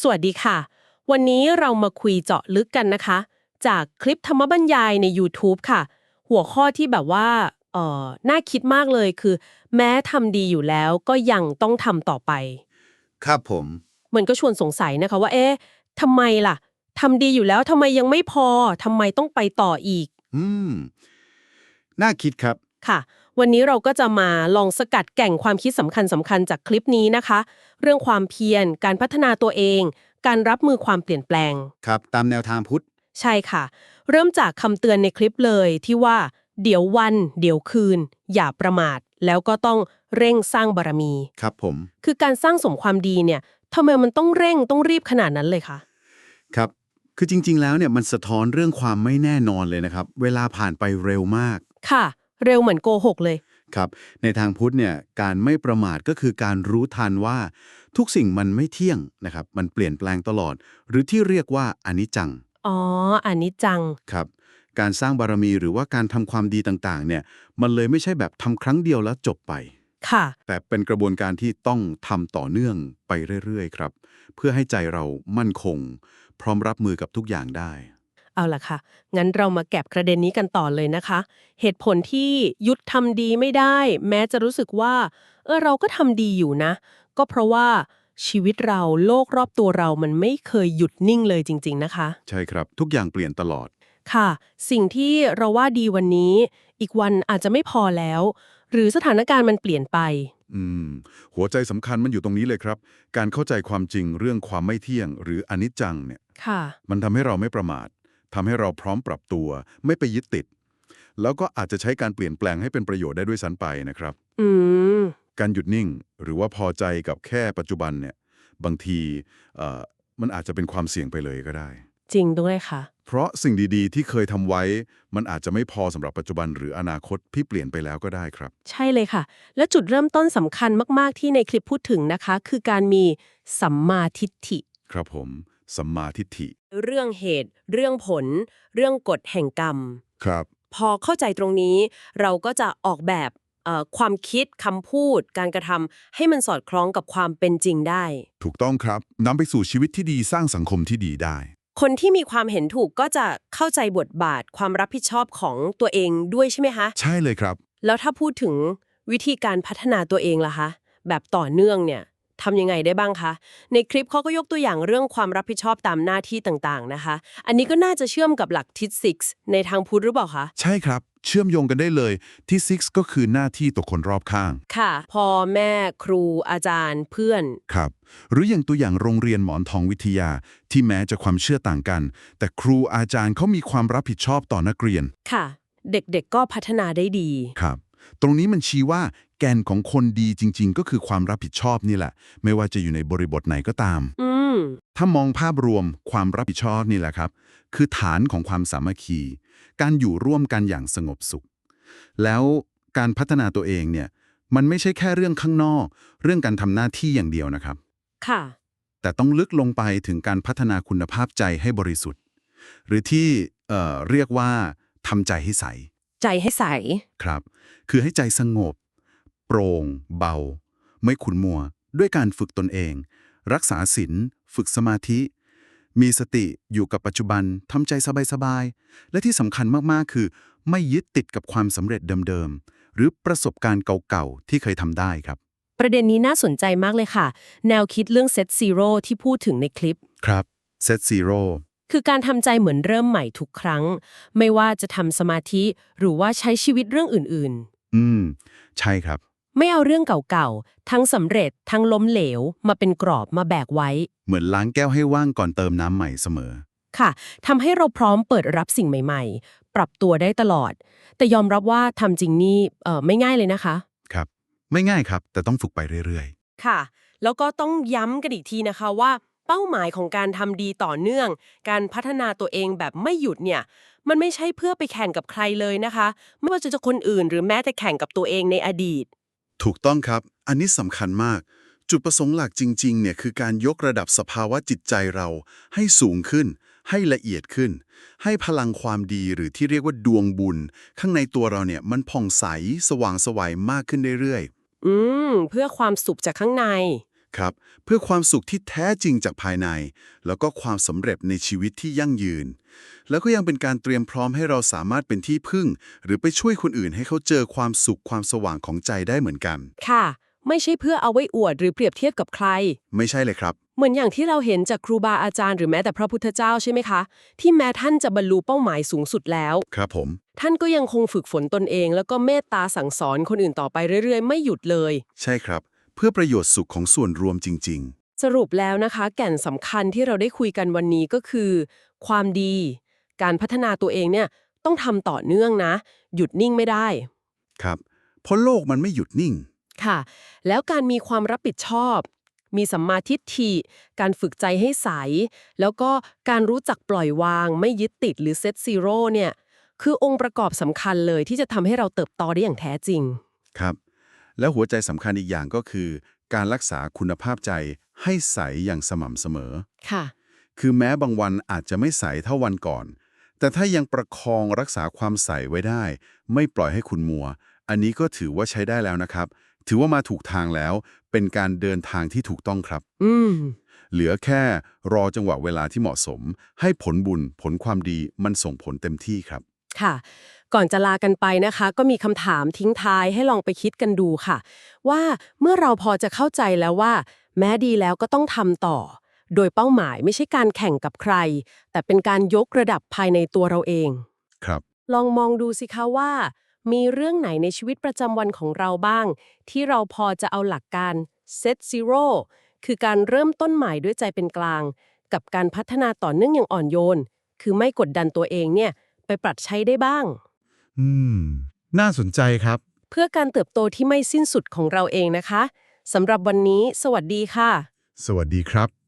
สวัสดีค่ะ วันนี้เรามาคุยเจาะลึกกันนะคะ จากคลิปธรรมบรรยายใน YouTube ค่ะ หัวข้อที่แบบว่าเอ่อน่าคิดมากเลยคือ แม้ทำดีอยู่แล้วก็ยังต้องทำต่อไป ครับผม มันก็ชวนสงสัยนะคะว่าเอ๊ะทำไมล่ะทำดีอยู่แล้วทำไมยังไม่พอทำไมต้องไปต่ออีก อืม น่าคิดครับ ค่ะ วันนี้เราก็จะมาลองสกัดแก่งความคิดสำคัญสำคัญจากคลิปนี้นะคะ เรื่องความเพียร การพัฒนาตัวเอง การรับมือความเปลี่ยนแปลง ครับ ตามแนวทางพุทธ ใช่ค่ะ เริ่มจากคำเตือนในคลิปเลยที่ว่า เดี๋ยววัน เดี๋ยวคืน อย่าประมาท แล้วก็ต้องเร่งสร้างบารมี ครับผม คือการสร้างสมความดีเนี่ยทำไมมันต้องเร่งต้องรีบขนาดนั้นเลยคะครับ คือจริง ๆ แล้วเนี่ยมันสะท้อนเรื่องความไม่แน่นอนเลยนะครับ เวลาผ่านไปเร็วมาก ค่ะ เร็วเหมือนโกหกเลย ครับ ในทางพุทธเนี่ยการไม่ประมาทก็คือการรู้ทันว่า ทุกสิ่งมันไม่เที่ยงนะครับ มันเปลี่ยนแปลงตลอด หรือที่เรียกว่าอนิจจัง อ๋ออันนี้จัง ครับ การสร้างบารมีหรือว่าการทำความดีต่างๆ เนี่ย มันเลยไม่ใช่แบบทำครั้งเดียวแล้วจบไป ค่ะ แต่เป็นกระบวนการที่ต้องทำต่อเนื่องไปเรื่อยๆ ครับ เพื่อให้ใจเรามั่นคง พร้อมรับมือกับทุกอย่างได้ เอาล่ะค่ะ งั้นเรามาแก็บประเด็นนี้กันต่อเลยนะคะ เหตุผลที่หยุดทำดีไม่ได้ แม้จะรู้สึกว่า เออเราก็ทำดีอยู่นะ ก็เพราะว่าชีวิตเราโลกรอบตัวเรามันไม่เคยหยุดนิ่งเลยจริง ๆ นะคะ ใช่ครับ ทุกอย่างเปลี่ยนตลอด ค่ะ สิ่งที่เราว่าดีวันนี้ อีกวันอาจจะไม่พอแล้ว หรือสถานการณ์มันเปลี่ยนไป อืม หัวใจสำคัญมันอยู่ตรงนี้เลยครับ การเข้าใจความจริงเรื่องความไม่เที่ยง หรืออนิจจังเนี่ย ค่ะ มันทำให้เราไม่ประมาท ทำให้เราพร้อมปรับตัว ไม่ไปยึดติด แล้วก็อาจจะใช้การเปลี่ยนแปลงให้เป็นประโยชน์ได้ด้วยซ้ำไปนะครับอืมการหยุดนิ่งหรือว่าพอใจกับแค่ปัจจุบันเนี่ย บางทีเอ่อมันอาจจะเป็นความเสี่ยงไปเลยก็ได้ จริงด้วยค่ะ เพราะสิ่งดีๆ ที่เคยทำไว้ มันอาจจะไม่พอสำหรับปัจจุบันหรืออนาคตที่เปลี่ยนไปแล้วก็ได้ครับ ใช่เลยค่ะ และจุดเริ่มต้นสำคัญมากๆที่ในคลิปพูดถึงนะคะ คือการมีสัมมาทิฏฐิ ครับผม สัมมาทิฏฐิ เรื่องเหตุ เรื่องผล เรื่องกฎแห่งกรรม ครับ พอเข้าใจตรงนี้ เราก็จะออกแบบเอ่อความคิดคำพูด การกระทำให้มันสอดคล้องกับความเป็นจริงได้ ถูกต้องครับนำไปสู่ชีวิตที่ดีสร้างสังคมที่ดีได้ คนที่มีความเห็นถูกก็จะเข้าใจบทบาทความรับผิดชอบของตัวเองด้วยใช่ไหมคะ ใช่เลยครับ แล้วถ้าพูดถึงวิธีการพัฒนาตัวเองล่ะคะ แบบต่อเนื่องเนี่ย ทำยังไงได้บ้างคะ ในคลิปเขาก็ยกตัวอย่างเรื่องความรับผิดชอบตามหน้าที่ต่างๆนะคะ อันนี้ก็น่าจะเชื่อมกับหลักทิศซิกในทางพุทธหรือเปล่าคะใช่ครับเชื่อมโยงกันได้เลยที่ Six ก็คือหน้าที่ต่อคนรอบข้าง ค่ะพ่อแม่ครูอาจารย์เพื่อน ครับ หรืออย่างตัวอย่างโรงเรียนหมอนทองวิทยา ที่แม้จะความเชื่อต่างกัน แต่ครูอาจารย์เขามีความรับผิดชอบต่อนักเรียน ค่ะ เด็กๆก็พัฒนาได้ดี ครับ ตรงนี้มันชี้ว่าแกนของคนดีจริง ๆ ก็คือความรับผิดชอบนี่แหละ ไม่ว่าจะอยู่ในบริบทไหนก็ตามอืมถ้ามองภาพรวมความรับผิดชอบนี่แหละครับ คือฐานของความสามัคคี การอยู่ร่วมกันอย่างสงบสุข แล้วการพัฒนาตัวเองเนี่ยมันไม่ใช่แค่เรื่องข้างนอก เรื่องการทำหน้าที่อย่างเดียวนะครับ ค่ะ แต่ต้องลึกลงไปถึงการพัฒนาคุณภาพใจให้บริสุทธิ์ หรือที่เอ่อเรียกว่าทำใจให้ใส ใจให้ใส ครับ คือให้ใจสงบ โปร่ง เบา ไม่ขุนมัว ด้วยการฝึกตนเอง รักษาศีลฝึกสมาธิ มีสติอยู่กับปัจจุบันทำใจสบายๆ และที่สำคัญมากๆ คือ ไม่ยึดติดกับความสำเร็จเดิมๆ หรือประสบการณ์เก่าๆ ที่เคยทำได้ครับ ประเด็นนี้น่าสนใจมากเลยค่ะ แนวคิดเรื่องเซตซีโร่ที่พูดถึงในคลิป ครับ Set Zero คือการทำใจเหมือนเริ่มใหม่ทุกครั้ง ไม่ว่าจะทำสมาธิหรือว่าใช้ชีวิตเรื่องอื่นอืม ใช่ครับๆไม่เอาเรื่องเก่าๆ ทั้งสำเร็จทั้งล้มเหลว มาเป็นกรอบมาแบกไว้ เหมือนล้างแก้วให้ว่างก่อนเติมน้ำใหม่เสมอ ค่ะทำให้เราพร้อมเปิดรับสิ่งใหม่ ๆ ปรับตัวได้ตลอด แต่ยอมรับว่าทำจริงนี่เอ่อไม่ง่ายเลยนะคะ ครับ ไม่ง่ายครับ แต่ต้องฝึกไปเรื่อยค่ะ แล้วก็ต้องย้ำกันอีกทีนะคะว่า เป้าหมายของการทำดีต่อเนื่อง การพัฒนาตัวเองแบบไม่หยุดเนี่ย มันไม่ใช่เพื่อไปแข่งกับใครเลยนะคะ ไม่ว่าจะจะคนอื่น หรือแม้แต่แข่งกับตัวเองในอดีตๆถูกต้องครับ อันนี้สำคัญมาก จุดประสงค์หลักจริงๆเนี่ยคือการยกระดับสภาวะจิตใจเรา ให้สูงขึ้น ให้ละเอียดขึ้น ให้พลังความดีหรือที่เรียกว่าดวงบุญ ข้างในตัวเราเนี่ยมันผ่องใส สว่างไสวัยมากขึ้นเรื่อยอืม เพื่อความสุขจากข้างใน ครับ เพื่อความสุขที่แท้จริงจากภายใน แล้วก็ความสำเร็จในชีวิตที่ยั่งยืน แล้วก็ยังเป็นการเตรียมพร้อมให้เราสามารถเป็นที่พึ่ง หรือไปช่วยคนอื่นให้เขาเจอความสุขความสว่างของใจได้เหมือนกัน ค่ะ ไม่ใช่เพื่อเอาไว้อวดหรือเปรียบเทียบกับใคร ไม่ใช่เลยครับ เหมือนอย่างที่เราเห็นจากครูบาอาจารย์หรือแม้แต่พระพุทธเจ้าใช่ไหมคะ ที่แม้ท่านจะบรรลุเป้าหมายสูงสุดแล้ว ครับผม ท่านก็ยังคงฝึกฝนตนเอง แล้วก็เมตตาสั่งสอนคนอื่นต่อไปเรื่อย ๆ ไม่หยุดเลย ใช่ครับเพื่อประโยชน์สุขของส่วนรวมจริง สรุปแล้วนะคะ แก่นสำคัญที่เราได้คุยกันวันนี้ก็คือ ความดี การพัฒนาตัวเองเนี่ยต้องทำต่อเนื่องนะ หยุดนิ่งไม่ได้ ๆ ครับ เพราะโลกมันไม่หยุดนิ่ง ค่ะ แล้วการมีความรับผิดชอบ มีสัมมาทิฏฐิ การฝึกใจให้ใส แล้วก็การรู้จักปล่อยวาง ไม่ยึดติดหรือเซตซีโร่เนี่ย คือองค์ประกอบสำคัญเลยที่จะทำให้เราเติบโตได้อย่างแท้จริง ครับ แล้วหัวใจสำคัญอีกอย่างก็คือ การรักษาคุณภาพใจให้ใสอย่างสม่ำเสมอ ค่ะ คือแม้บางวันอาจจะไม่ใสเท่าวันก่อน แต่ถ้ายังประคองรักษาความใสไว้ได้ ไม่ปล่อยให้คุณมัว อันนี้ก็ถือว่าใช้ได้แล้วนะครับ ถือว่ามาถูกทางแล้ว เป็นการเดินทางที่ถูกต้องครับ อืม เหลือแค่รอจังหวะเวลาที่เหมาะสม ให้ผลบุญผลความดีมันส่งผลเต็มที่ครับ ค่ะ ก่อนจะลากันไปนะคะ ก็มีคำถามทิ้งท้ายให้ลองไปคิดกันดูค่ะ ว่าเมื่อเราพอจะเข้าใจแล้วว่า แม้ดีแล้วก็ต้องทำต่อ โดยเป้าหมายไม่ใช่การแข่งกับใคร แต่เป็นการยกระดับภายในตัวเราเอง ครับ ลองมองดูสิคะว่า มีเรื่องไหนในชีวิตประจำวันของเราบ้าง ที่เราพอจะเอาหลักการ set zero คือการเริ่มต้นใหม่ด้วยใจเป็นกลาง กับการพัฒนาต่อเนื่องอย่างอ่อนโยน คือไม่กดดันตัวเองเนี่ย ไปปรับใช้ได้บ้าง อืม น่าสนใจครับ เพื่อการเติบโตที่ไม่สิ้นสุดของเราเองนะคะสำหรับวันนี้ สวัสดีค่ะ สวัสดีครับ